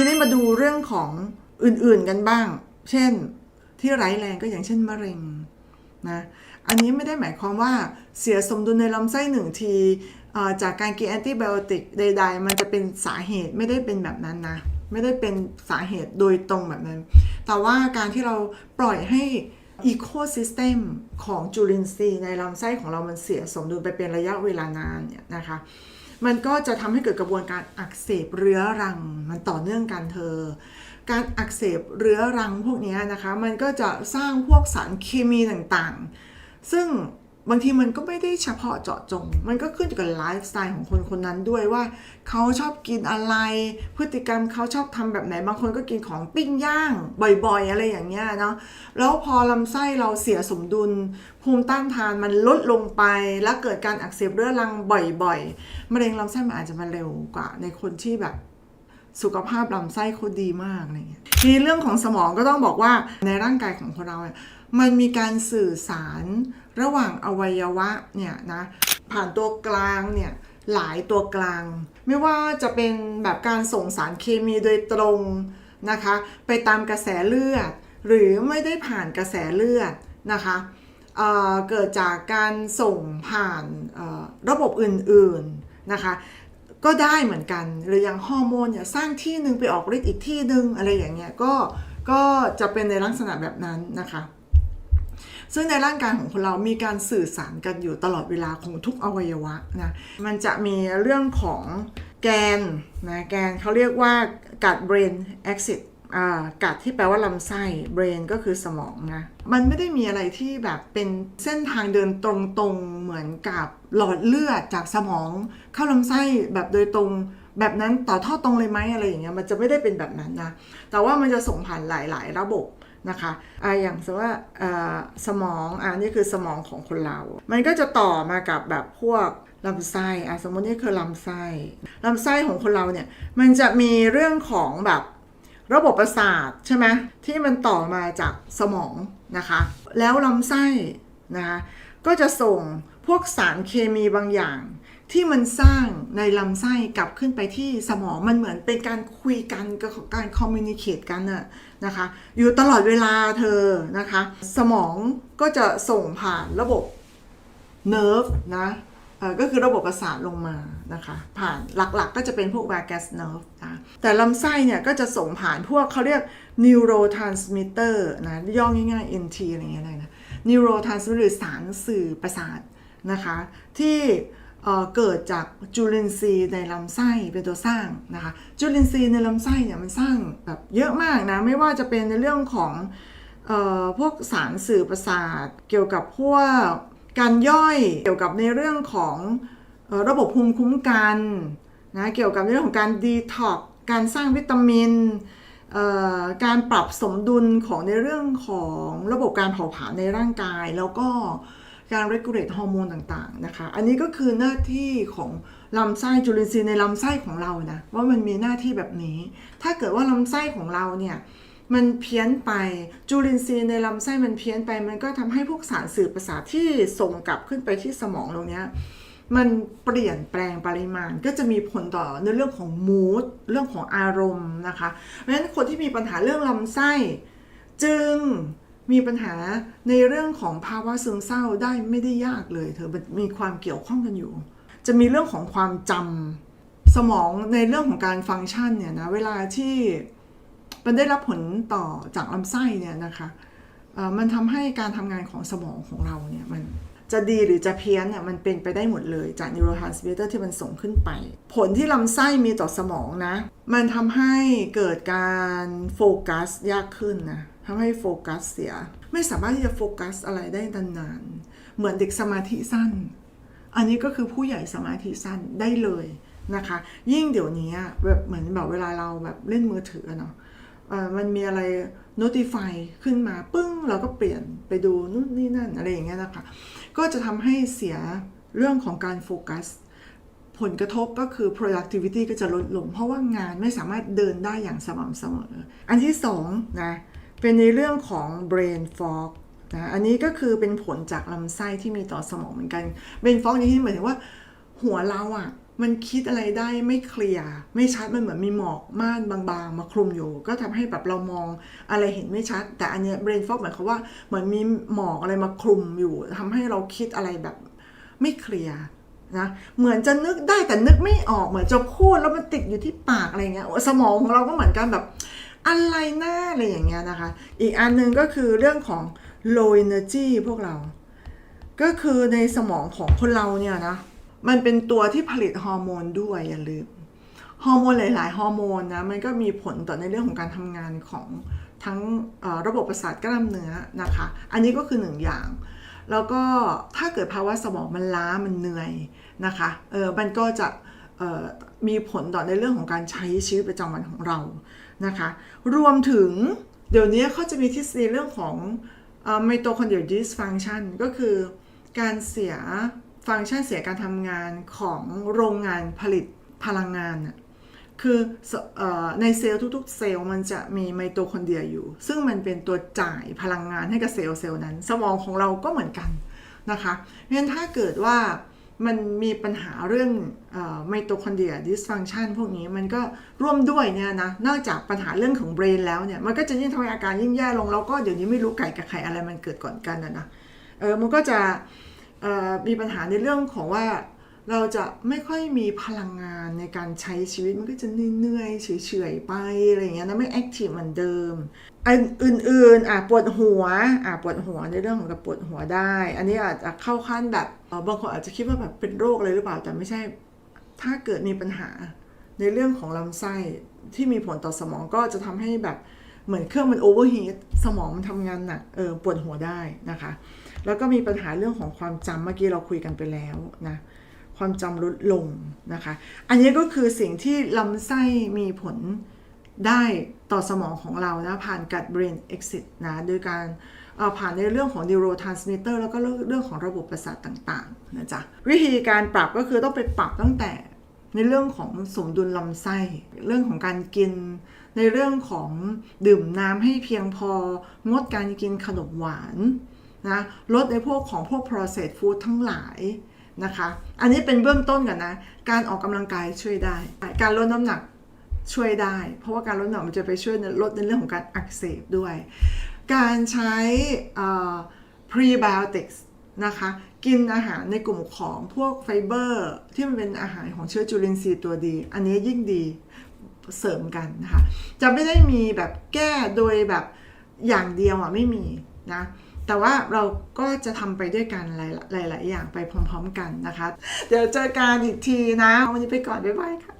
ทีนี้มาดูเรื่องของอื่นๆกันบ้าง เช่นที่ไร้แรงก็อย่างเช่นมะเร็งนะ อันนี้ไม่ได้หมายความว่าเสียสมดุลในลำไส้หนึ่งทีจากการกินแอนติไบโอติกใดๆ มันจะเป็นสาเหตุไม่ได้เป็นแบบนั้นนะ ไม่ได้เป็นสาเหตุโดยตรงแบบนั้น แต่ว่าการที่เราปล่อยให้อีโคซิสเต็มของจุลินทรีย์ในลำไส้ของเรามันเสียสมดุลไปเป็นระยะเวลานานเนี่ยนะคะ มันก็จะทำให้เกิดกระบวนการอักเสบเรื้อรัง มันต่อเนื่องกันเธอ การอักเสบเรื้อรังพวกนี้นะคะ มันก็จะสร้างพวกสารเคมีต่างๆ ซึ่ง บางทีมันก็ไม่ได้เฉพาะเจาะจง มันก็ขึ้นอยู่กับไลฟ์สไตล์ของคนคนนั้นด้วยว่า เขาชอบกินอะไร พฤติกรรมเขาชอบทำแบบไหน บางคนก็กินของปิ้งย่าง บ่อยๆ อะไรอย่างเงี้ยเนาะ แล้วพอลำไส้เราเสียสมดุล ภูมิต้านทานมันลดลงไป แล้วเกิดการอักเสบเรื้อรังบ่อยๆ มะเร็งลำไส้มันอาจจะมาเร็วกว่า ในคนที่แบบสุขภาพลำไส้เขาดีมากอะไรเงี้ยทีเรื่องของสมองก็ต้องบอกว่าในร่างกายของคนเราเนี่ย มันมีการสื่อสารระหว่างอวัยวะเนี่ยนะผ่านตัวกลางเนี่ยหลายตัวกลาง ไม่ว่าจะเป็นแบบการส่งสารเคมีโดยตรงนะคะ ไปตามกระแสเลือด หรือไม่ได้ผ่านกระแสเลือดนะคะเเกิดจากการส่งผ่านระบบอื่นๆนะคะ ก็ได้เหมือนกันหรืออย่างฮอร์โมนเนี่ยสร้างที่หนึ่งไปออกฤทธิ์อีกที่หนึ่งอะไรอย่างเงี้ยก็ก็จะเป็นในลักษณะแบบนั้นนะคะ ซึ่งในร่างกายของคนเรามีการสื่อสารกันอยู่ตลอดเวลาของทุกอวัยวะนะมันจะมีเรื่องของแกนนะแกนเขาเรียกว่ากัด brain axis อ่ากัดที่แปลว่าลำไส้ brain ก็คือสมองนะมันไม่ได้มีอะไรที่แบบเป็นเส้นทางเดินตรงๆ เหมือนกับหลอดเลือดจากสมองเข้าลำไส้แบบโดยตรง แบบนั้นต่อท่อตรงเลยไหมอะไรอย่างเงี้ยมันจะไม่ได้เป็นแบบนั้นนะแต่ว่ามันจะส่งผ่านหลาย ๆ ระบบนะคะอ่าอย่างสมมติว่าสมองอ่านี่คือสมองของคนเรา มันก็จะต่อมากับแบบพวกลำไส้อะสมมตินี่คือลำไส้ลำไส้ของคนเราเนี่ยมันจะมีเรื่องของแบบระบบประสาทใช่ไหมที่มันต่อมาจากสมองนะคะ แล้วลำไส้นะคะก็จะส่งพวกสารเคมีบางอย่าง ที่มันสร้างในลำไส้กลับขึ้นไปที่สมองมันเหมือนเป็นการคุยกันกับการคอมมิวนิเคตกันน่ะนะคะ อยู่ตลอดเวลาเธอนะคะ สมองก็จะส่งผ่านระบบเนิร์ฟนะก็คือระบบประสาทลงมานะคะ ผ่านหลักๆก็จะเป็นพวก vagus nerve นะแต่ลำไส้เนี่ยก็จะส่งผ่านพวกเขาเรียก neurotransmitter นะย่อง่ายๆ NT อะไรเงี้ยนะ neurotransmitter หรือสารสื่อประสาทนะคะ ที่ เกิดจากจุลินทรีย์ในลำไส้เป็นตัวสร้างนะคะจุลินทรีย์ในลำไส้เนี่ยมันสร้างแบบเยอะมากนะไม่ว่าจะเป็นในเรื่องของออพวกสารสื่อประสาท เกี่ยวกับพวกการย่อยเกี่ยวกับในเรื่องของออระบบภูมิคุ้มกันนะเกี่ยวกับเรื่องของการดีท็อกการสร้างวิตามินการปรับสมดุลของในเรื่องของระบบการเผาผลาญในร่างกายแล้วก็ การ regulate ฮอร์โมนต่างๆนะคะ อันนี้ก็คือหน้าที่ของลำไส้จุลินทรีย์ในลำไส้ของเรานะว่ามันมีหน้าที่แบบนี้ ถ้าเกิดว่าลำไส้ของเราเนี่ยมันเพี้ยนไปจุลินทรีย์ในลำไส้มันเพี้ยนไป มันก็ทำให้พวกสารสื่อประสาทที่ส่งกลับขึ้นไปที่สมองตรงเนี้ยมันเปลี่ยนแปลงปริมาณก็จะมีผลต่อในเรื่องของมูดเรื่องของอารมณ์นะคะเพราะฉะนั้นคนที่มีปัญหาเรื่องลำไส้ จึง มีปัญหาในเรื่องของภาวะซึมเศร้าได้ไม่ได้ยากเลย เธอมีความเกี่ยวข้องกันอยู่ จะมีเรื่องของความจำสมองในเรื่องของการฟังก์ชันเนี่ยนะเวลาที่มันได้รับผลต่อจากลำไส้เนี่ยนะคะมันทำให้การทำงานของสมองของเราเนี่ยมันจะดีหรือจะเพี้ยนเนี่ยมันเป็นไปได้หมดเลยจาก neurotransmitter ที่มันส่งขึ้นไป ผลที่ลำไส้มีต่อสมองนะ มันทำให้เกิดการโฟกัสยากขึ้นนะ ทำให้โฟกัสเสีย ไม่สามารถที่จะโฟกัสอะไรได้นานๆ เหมือนเด็กสมาธิสั้น อันนี้ก็คือผู้ใหญ่สมาธิสั้นได้เลยนะคะ ยิ่งเดี๋ยวนี้แบบเหมือนแบบเวลาเราแบบเล่นมือถือเนาะมันมีอะไร notify ขึ้นมาปึ้งเราก็เปลี่ยนไปดูนู่นนี่นั่นอะไรอย่างเงี้ยนะคะ ก็จะทำให้เสียเรื่องของการโฟกัส ผลกระทบก็คือ productivity ก็จะลดลง เพราะว่างานไม่สามารถเดินได้อย่างสม่ำเสมอ อันที่สองนะ เป็นในเรื่องของ brain fog นะอันนี้ก็คือเป็นผลจากลำไส้ที่มีต่อสมองเหมือนกัน brain fog นี้หมายถึงว่าหัวเราอะ่ะมันคิดอะไรได้ไม่เคลียร์ไม่ชัดมันเหมือนมีหมอกม่านบางๆ มาคลุมอยู่ ก็ทำให้แบบเรามองอะไรเห็นไม่ชัด แต่อันเนี้ย brain fog หมายความว่าเหมือนมีหมอกอะไรมาคลุมอยู่ทำให้เราคิดอะไรแบบไม่เคลียร์นะเหมือนจะนึกได้แต่นึกไม่ออกเหมือนจะพูดแล้วมันติดอยู่ที่ปากอะไรเงี้ยสมองของเราก็เหมือนกันแบบ อะไรหน้าอะไรอย่างเงี้ยนะคะ อีกอันหนึงก็คือเรื่องของ low energy พวกเรา ก็คือในสมองของคนเราเนี่ยนะ มันเป็นตัวที่ผลิตฮอร์โมนด้วยอย่าลืม ฮอร์โมนหลาย ๆ ฮอร์โมนนะ มันก็มีผลต่อในเรื่องของการทำงานของทั้งระบบประสาทกล้ามเนื้อนะคะ อันนี้ก็คือหนึ่งอย่าง แล้วก็ถ้าเกิดภาวะสมองมันล้ามันเหนื่อยนะคะ เออ มันก็จะมีผลต่อในเรื่องของการใช้ชีวิตประจำวันของเรา นะคะ รวมถึงเดี๋ยวนี้เขาจะมีทฤษฎีเรื่องของไมโตคอนเดรีย dysfunction ก็คือการเสียฟังก์ชันเสียการทำงานของโรงงานผลิตพลังงานน่ะคือสเออในเซลล์ทุกๆ เซลล์มันจะมีไมโตคอนเดรียอยู่ ซึ่งมันเป็นตัวจ่ายพลังงานให้กับเซลล์เซลล์นั้น สมองของเราก็เหมือนกันนะคะเพราะฉะนั้นถ้าเกิดว่า มันมีปัญหาเรื่องไมโตคอนเดรียดิสฟังชันพวกนี้มันก็ร่วมด้วยเนี่ยนะนอกจากปัญหาเรื่องของเบรนแล้วเนี่ยมันก็จะยิ่งทำให้อาการยิ่งแย่ลงแล้วก็เดี๋ยวนี้ไม่รู้ไก่กับไข่อะไรมันเกิดก่อนกันนะนะเออมันก็จะมีปัญหาในเรื่องของว่า เราจะไม่ค่อยมีพลังงานในการใช้ชีวิตมันก็จะเหนื่อยๆเฉยๆไปอะไรเงี้ยนะไม่แอคทีฟเหมือนเดิมอันอื่นๆอะปวดหัวอะปวดหัวในเรื่องของการปวดหัวได้ อันนี้อาจจะเข้าขั้นแบบบางคนอาจจะคิดว่าแบบเป็นโรคเลยหรือเปล่าแต่ไม่ใช่ ถ้าเกิดมีปัญหาในเรื่องของลำไส้ที่มีผลต่อสมองก็จะทำให้แบบเหมือนเครื่องมันโอเวอร์ฮีทสมองมันทำงานหนักเออปวดหัวได้นะคะ แล้วก็มีปัญหาเรื่องของความจำเมื่อกี้เราคุยกันไปแล้วนะ ความจำลดลงนะคะ อันนี้ก็คือสิ่งที่ลำไส้มีผลได้ต่อสมองของเรานะผ่านกัด brain exit นะโดยการผ่านในเรื่องของ neurotransmitter แล้วก็เรื่องของระบบประสาทต่างๆนะจ๊ะวิธีการปรับก็คือต้องไปปรับตั้งแต่ในเรื่องของสมดุลลำไส้ เรื่องของการกิน ในเรื่องของดื่มน้ำให้เพียงพอ งดการกินขนมหวานนะลดในพวกของพวก processed food ทั้งหลาย นะคะ อันนี้เป็นเบื้องต้นก่อนนะ การออกกำลังกายช่วยได้ การลดน้ำหนักช่วยได้ เพราะว่าการลดน้ำหนักมันจะไปช่วยลดในเรื่องของการอักเสบด้วย การใช้ prebiotics นะคะ กินอาหารในกลุ่มของพวกไฟเบอร์ที่มันเป็นอาหารของเชื้อจุลินทรีย์ตัวดี อันนี้ยิ่งดีเสริมกันนะคะ จะไม่ได้มีแบบแก้โดยแบบอย่างเดียวอะไม่มีนะ แต่ว่าเราก็จะทำไปด้วยกันหลาย ๆ อย่างไปพร้อม ๆ กันนะคะ เดี๋ยวเจอกันอีกทีนะ วันนี้ไปก่อน บ๊ายบายค่ะ